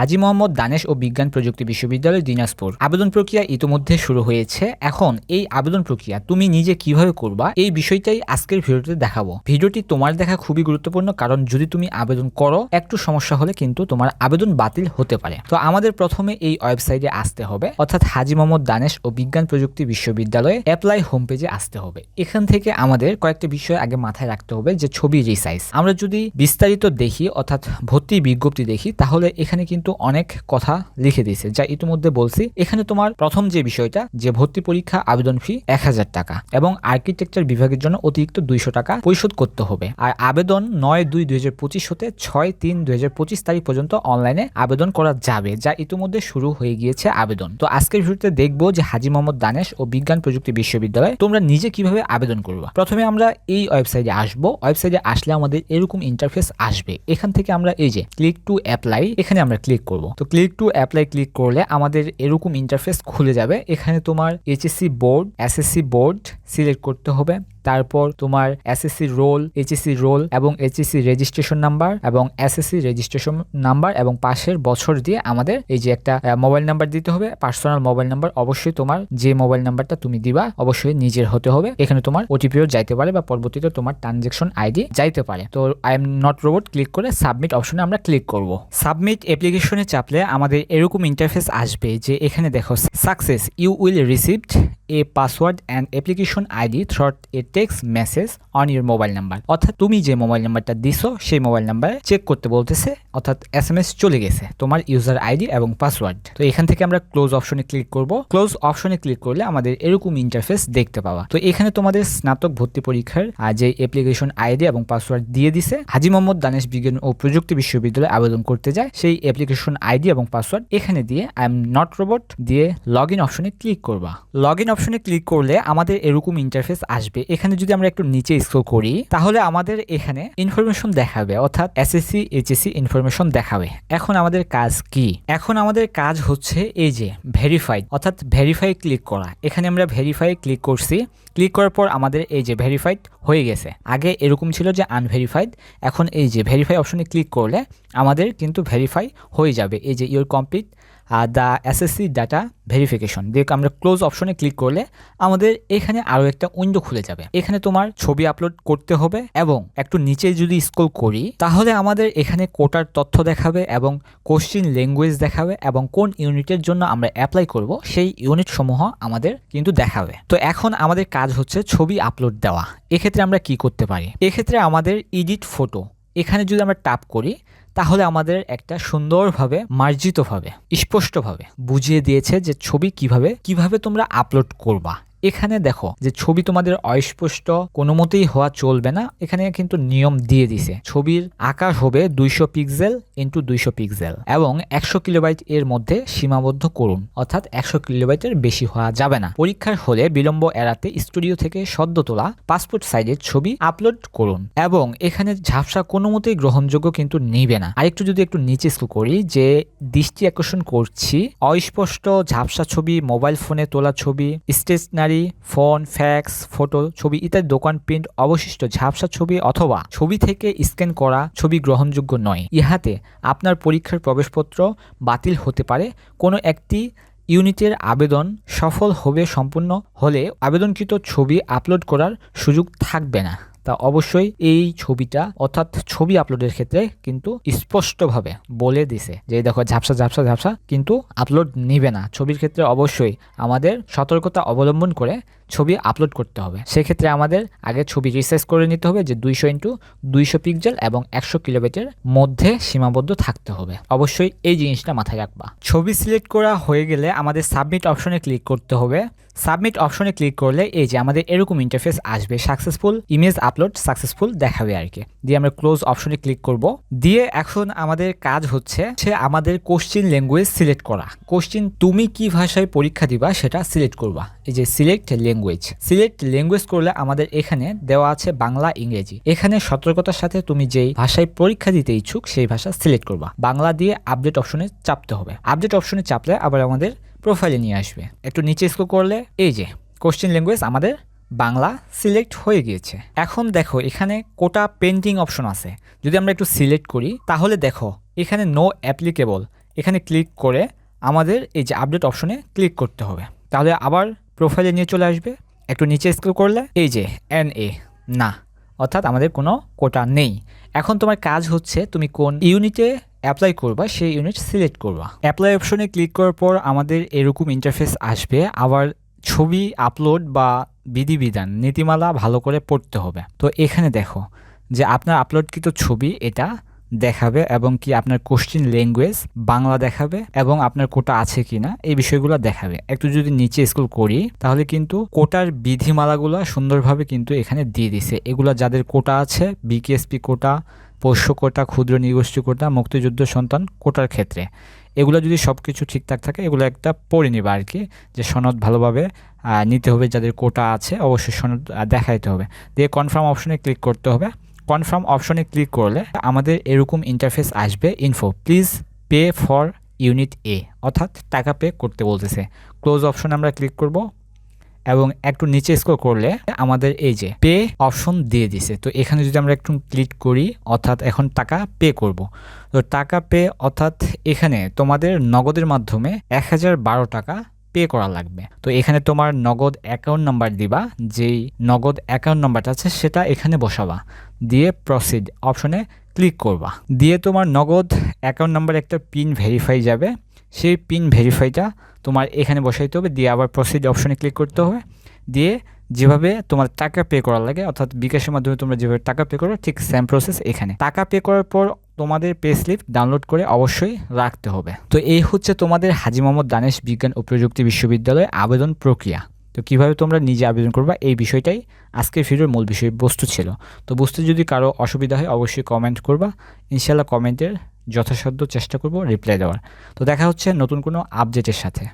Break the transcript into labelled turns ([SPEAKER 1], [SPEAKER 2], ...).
[SPEAKER 1] হাজি মোহাম্মদ দানেশ ও বিজ্ঞান প্রযুক্তি বিশ্ববিদ্যালয় দিনাজপুর। আবেদন প্রক্রিয়া ইতিমধ্যে শুরু হয়েছে। এখন এই আবেদন প্রক্রিয়া তুমি নিজে কীভাবে করবা এই বিষয়টাই আজকের ভিডিওতে দেখাবো। ভিডিওটি তোমার দেখা খুবই গুরুত্বপূর্ণ কারণ যদি তুমি আবেদন করো, একটু সমস্যা হলে কিন্তু তোমার আবেদন বাতিল হতে পারে। তো আমাদের প্রথমে এই ওয়েবসাইটে আসতে হবে। অর্থাৎ হাজি মোহাম্মদ দানেশ ও বিজ্ঞান প্রযুক্তি বিশ্ববিদ্যালয়ে অ্যাপ্লাই হোম পেজে আসতে হবে। এখান থেকে আমাদের কয়েকটা বিষয় আগে মাথায় রাখতে হবে যে ছবি রিসাইজ আমরা যদি বিস্তারিত দেখি, অর্থাৎ ভর্তি বিজ্ঞপ্তি দেখি, তাহলে এখানে কিন্তু অনেক কথা লিখে দিয়েছে, যা ইতিমধ্যে বলছি। এখানে তোমার প্রথম যে বিষয়টা, যে ভর্তি পরীক্ষা আবেদন ফি এক হাজার টাকা এবং আর্কিটেকচার বিভাগের জন্য অতিরিক্ত দুইশো টাকা পরিশোধ করতে হবে। আর আবেদন নয় দুই দুই হাজার পঁচিশ হতে ছয় তিন দুই হাজার পঁচিশ তারিখ পর্যন্ত অনলাইনে আবেদন করা যাবে, যা ইতিমধ্যে শুরু হয়ে গিয়েছে আবেদন। তো আজকের ভিডিওতে দেখব যে হাজি মোহাম্মদ দানেশ ও বিজ্ঞান প্রযুক্তি বিশ্ববিদ্যালয় তোমরা নিজে কীভাবে আবেদন করবা। প্রথমে আমরা এই ওয়েবসাইটে আসব। ওয়েবসাইটে আসলে আমাদের এরকম ইন্টারফেস আসবে। এখান থেকে আমরা এই যে ক্লিক টু অ্যাপ্লাই এখানে আমরা ক্লিক করব। তো ক্লিক টু অ্যাপ্লাই ক্লিক করলে আমাদের এরকম ইন্টারফেস খুলে যাবে। এখানে তোমার HSC board SSC board select করতে হবে। তারপর তোমার এসএসসি রোল এইচএসসি রোল এবং এইচএসসি রেজিস্ট্রেশন নাম্বার এবং এসএসসি রেজিস্ট্রেশন নাম্বার এবং পাশের বছর দিয়ে আমাদের এই যে একটা মোবাইল নাম্বার দিতে হবে। পার্সোনাল মোবাইল নাম্বার অবশ্যই তোমার যে মোবাইল নাম্বারটা তুমি দিবা, অবশ্যই নিজের হতে হবে। এখানে তোমার ওটিপিও যাইতে পারে বা পরবর্তীতে তোমার ট্রানজেকশন আইডি যাইতে পারে। তো I am not robot click করে সাবমিট অপশনে আমরা ক্লিক করব। সাবমিট অ্যাপ্লিকেশনে চাপলে আমাদের এরকম ইন্টারফেস আসবে যে এখানে দেখো success you will received a password and application ID through a text message on your mobile number অর্থাৎ তুমি যে মোবাইল নাম্বারটা দিছো, সেই মোবাইল নাম্বারে চেক করতে বলতেছে, অর্থাৎ এস এম এস চলে গেছে তোমার ইউজার আইডি এবং পাসওয়ার্ড তো এখান থেকে আমরা ক্লোজ অপশনে ক্লিক করব। ক্লোজ অপশনে ক্লিক করলে আমাদের এরকম ইন্টারফেস দেখতে পাওয়া তো এখানে তোমাদের স্নাতক ভর্তি পরীক্ষার যে অ্যাপ্লিকেশন আইডি এবং পাসওয়ার্ড দিয়ে দিছে, হাজি মোহাম্মদ দানেশ বিজ্ঞান ও প্রযুক্তি বিশ্ববিদ্যালয়ে আবেদন করতে যায়। সেই অ্যাপ্লিকেশন আইডি এবং পাসওয়ার্ড এখানে দিয়ে আই এম নট রোবট দিয়ে লগ ইন অপশনে ক্লিক করবা। লগ ইন অপশনে ক্লিক করলে আমাদের এরকম ইন্টারফেস আসবে। এখানে যদি আমরা একটু নিচে স্ক্রল করি, তাহলে আমাদের এখানে ইনফরমেশন দেখাবে, অর্থাৎ এসএসসি এইচএসসি ইনফরমেশন দেখাবে। এখন আমাদের কাজ কি? এখন আমাদের কাজ হচ্ছে এই যে ভেরিফাইড অর্থাৎ ভেরিফাই ক্লিক করা। এখানে আমরা ভেরিফাই ক্লিক করছি। ক্লিক করার পর আমাদের এই যে ভেরিফাইড হয়ে গেছে। আগে এরকম ছিল যে আনভেরিফাইড এখন এই যে ভেরিফাই অপশনে ক্লিক করলে আমাদের কিন্তু ভেরিফাই হয়ে যাবে। এই যে your complete the SSC data verification দিয়ে আমরা ক্লোজ অপশনে ক্লিক করলে আমাদের এখানে আরও একটা উইন্ডো খুলে যাবে। এখানে তোমার ছবি আপলোড করতে হবে এবং একটু নিচে যদি স্ক্রল করি, তাহলে আমাদের এখানে কোটার তথ্য দেখাবে এবং কোশ্চিন ল্যাঙ্গুয়েজ দেখাবে এবং কোন ইউনিটের জন্য আমরা অ্যাপ্লাই করব, সেই ইউনিট সমূহ আমাদের কিন্তু দেখাবে। তো এখন আমাদের কাজ হচ্ছে ছবি আপলোড দেওয়া। এক্ষেত্রে আমরা কি করতে পারি? এক্ষেত্রে আমাদের ইডিট ফটো এখানে যদি আমরা টাপ করি, তাহলে আমাদের একটা সুন্দরভাবে, মার্জিতভাবে, স্পষ্টভাবে বুঝিয়ে দিয়েছে যে ছবি কীভাবে কীভাবে তোমরা আপলোড করবা। এখানে দেখো যে ছবি তোমাদের অস্পষ্ট, কোনো মতেই হওয়া চলবে না। এখানে কিন্তু নিয়ম দিয়ে দিছে। ছবির আকার হবে দুইশো পিক্সেল ইন্টু দুইশো পিক্সেল এবং একশো কিলোবাইট এর মধ্যে সীমাবদ্ধ করুন। অর্থাৎ একশো কিলোবাইটের বেশি হওয়া যাবে না। পরীক্ষার হলে বিলম্ব এড়াতে স্টুডিও থেকে সদ্য তোলা, পাসপোর্ট সাইজের ছবি আপলোড করুন এবং এখানে ঝাপসা কোনো মতেই গ্রহণযোগ্য কিন্তু নিবে না। আরেকটু যদি একটু নিচে স্কুল করি যে দৃষ্টি আকর্ষণ করছি, অস্পষ্ট ঝাপসা ছবি, মোবাইল ফোনে তোলা ছবি, স্টেশনারি ফোন, ফ্যাক্স, ফটো, ছবি ইত্যাদি দোকান প্রিন্ট, অবশিষ্ট ঝাপসা ছবি অথবা ছবি থেকে স্ক্যান করা ছবি গ্রহণযোগ্য নয়। ইহাতে আপনার পরীক্ষার প্রবেশপত্র বাতিল হতে পারে। কোনো একটি ইউনিটের আবেদন সফল হবে সম্পূর্ণ হলে আবেদনকৃত ছবি আপলোড করার সুযোগ থাকবে না। তা অবশ্যই এই ছবিটা, অর্থাৎ ছবি আপলোডের ক্ষেত্রে কিন্তু স্পষ্টভাবে বলে দিছে যে দেখো ঝাপসা ঝাপসা ঝাপসা কিন্তু আপলোড নিবে না। ছবির ক্ষেত্রে অবশ্যই আমাদের সতর্কতা অবলম্বন করে ছবি আপলোড করতে হবে। সেক্ষেত্রে আমাদের আগে ছবি রিসাইজ করে নিতে হবে যে দুইশো ইন্টু দুইশো পিক্সেল এবং একশো কিলোমিটার মধ্যে সীমাবদ্ধ থাকতে হবে। অবশ্যই এই জিনিসটা মাথায় রাখবা। ছবি সিলেক্ট করা হয়ে গেলে আমাদের সাবমিট অপশনে ক্লিক করতে হবে। সাবমিট অপশনে ক্লিক করলে এই যে আমাদের এরকম ইন্টারফেস আসবে সাকসেসফুল ইমেজ আপলোড সাকসেসফুল দেখাবে আর কি। দিয়ে আমরা ক্লোজ অপশনে ক্লিক করব। দিয়ে এখন আমাদের কাজ হচ্ছে সে আমাদের কোশ্চিন ল্যাঙ্গুয়েজ সিলেক্ট করা। কোশ্চিন তুমি কি ভাষায় পরীক্ষা দিবা সেটা সিলেক্ট করবা। এই যে সিলেক্ট ল্যাঙ্গুয়েজ সিলেক্ট ল্যাঙ্গুয়েজ করলে আমাদের এখানে দেওয়া আছে বাংলা, ইংরেজি। এখানে সতর্কতার সাথে তুমি যেই ভাষায় পরীক্ষা দিতে ইচ্ছুক, সেই ভাষা সিলেক্ট করবা। বাংলা দিয়ে আপডেট অপশনে চাপতে হবে। আপডেট অপশনে চাপলে আবার আমাদের প্রোফাইলে নিয়ে আসবে। একটু নিচে স্ক্রল করলে এই যে কোশ্চেন ল্যাঙ্গুয়েজ আমাদের বাংলা সিলেক্ট হয়ে গিয়েছে। এখন দেখো, এখানে কোটা পেন্টিং অপশন আছে। যদি আমরা একটু সিলেক্ট করি, তাহলে দেখো, এখানে নো অ্যাপ্লিকেবল এখানে ক্লিক করে আমাদের এই যে আপডেট অপশনে ক্লিক করতে হবে। তাহলে আবার প্রোফাইলে নিয়ে চলে আসবে। একটু নিচে স্ক্রল করলে এই যে এন এ না, অর্থাৎ আমাদের কোনো কোটা নেই। এখন তোমার কাজ হচ্ছে তুমি কোন ইউনিটে অ্যাপ্লাই করবা, সেই ইউনিট সিলেক্ট করবা। অ্যাপ্লাই অপশনে ক্লিক করার পর আমাদের এরকম ইন্টারফেস আসবে। আবার ছবি আপলোড বা বিধিবিধান, নীতিমালা ভালো করে পড়তে হবে। তো এখানে দেখো যে আপনার আপলোডকৃত ছবি এটা দেখাবে এবং কি আপনার কোশ্চিন ল্যাঙ্গুয়েজ বাংলা দেখাবে এবং আপনার কোটা আছে কিনা, এই বিষয়গুলো দেখাবে। একটু যদি নিচে স্কুল করি, তাহলে কিন্তু কোটার বিধিমালাগুলো সুন্দরভাবে কিন্তু এখানে দিয়ে দিছে। এগুলো যাদের কোটা আছে বিকেএসপি কোটা পোষ্য কোটা ক্ষুদ্র নিগোষ্ঠী কোটা মুক্তিযুদ্ধ সন্তান কোটার ক্ষেত্রে। এগুলো যদি সব কিছু ঠিকঠাক থাকে, এগুলো একটা পড়ে নিবা আর কি যে সনদ ভালোভাবে নিতে হবে যাদের কোটা আছে, অবশ্যই সনদ দেখাইতে হবে। দিয়ে কনফার্ম অপশনে ক্লিক করতে হবে। কনফার্ম অপশনে ক্লিক করলে আমাদের এরকম ইন্টারফেস আসবে info please pay for unit A অর্থাৎ টাকা পে করতে বলতেছে। ক্লোজ অপশনে আমরা ক্লিক করব এবং একটু নিচে স্কোর করলে আমাদের এই যে পে অপশন দিয়ে দিছে। তো এখানে যদি আমরা একটু ক্লিক করি, অর্থাৎ এখন টাকা পে করব। তো টাকা পে অর্থাৎ এখানে তোমাদের নগদের মাধ্যমে এক হাজার বারো টাকা পে করা লাগবে। তো এখানে তোমার নগদ অ্যাকাউন্ট নাম্বার দিবা, যেই নগদ অ্যাকাউন্ট নাম্বারটা আছে সেটা এখানে বসাবা। দিয়ে প্রসিড অপশনে ক্লিক করবা। দিয়ে তোমার নগদ অ্যাকাউন্ট নাম্বার একটা পিন ভেরিফাই যাবে। সেই পিন ভেরিফাইটা তোমার এখানে বসাইতে হবে। দিয়ে আবার প্রসিড অপশনে ক্লিক করতে হবে। দিয়ে যেভাবে তোমার টাকা পে করা লাগে, অর্থাৎ বিকাশের মাধ্যমে তোমরা যেভাবে টাকা পে করো, ঠিক সেম প্রসেস এখানে। টাকা পে করার পর তোমাদের পে স্লিপ ডাউনলোড করে অবশ্যই রাখতে হবে। তো এই হচ্ছে তোমাদের হাজি মোহাম্মদ দানেশ বিজ্ঞান ও প্রযুক্তি বিশ্ববিদ্যালয়ে আবেদন প্রক্রিয়া। তো কীভাবে তোমরা নিজে আবেদন করবা, এই বিষয়টাই আজকের ভিডিওর মূল বিষয়বস্তু ছিল। তো বুঝতে যদি কারও অসুবিধা হয়, অবশ্যই কমেন্ট করবা। ইনশাল্লাহ কমেন্টের যথাসাধ্য চেষ্টা করব রিপ্লাই দেওয়ার। তো দেখা হচ্ছে নতুন কোনো আপডেটের সাথে।